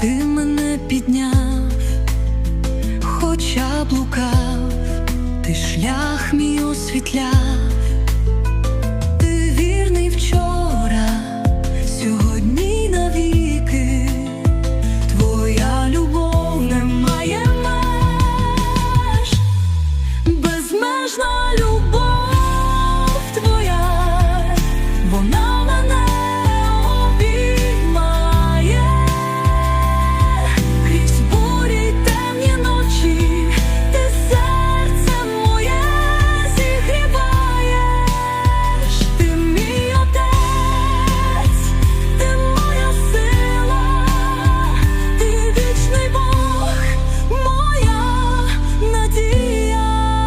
ти мене підняв, хоча блукав, ти шлях мій освітляв.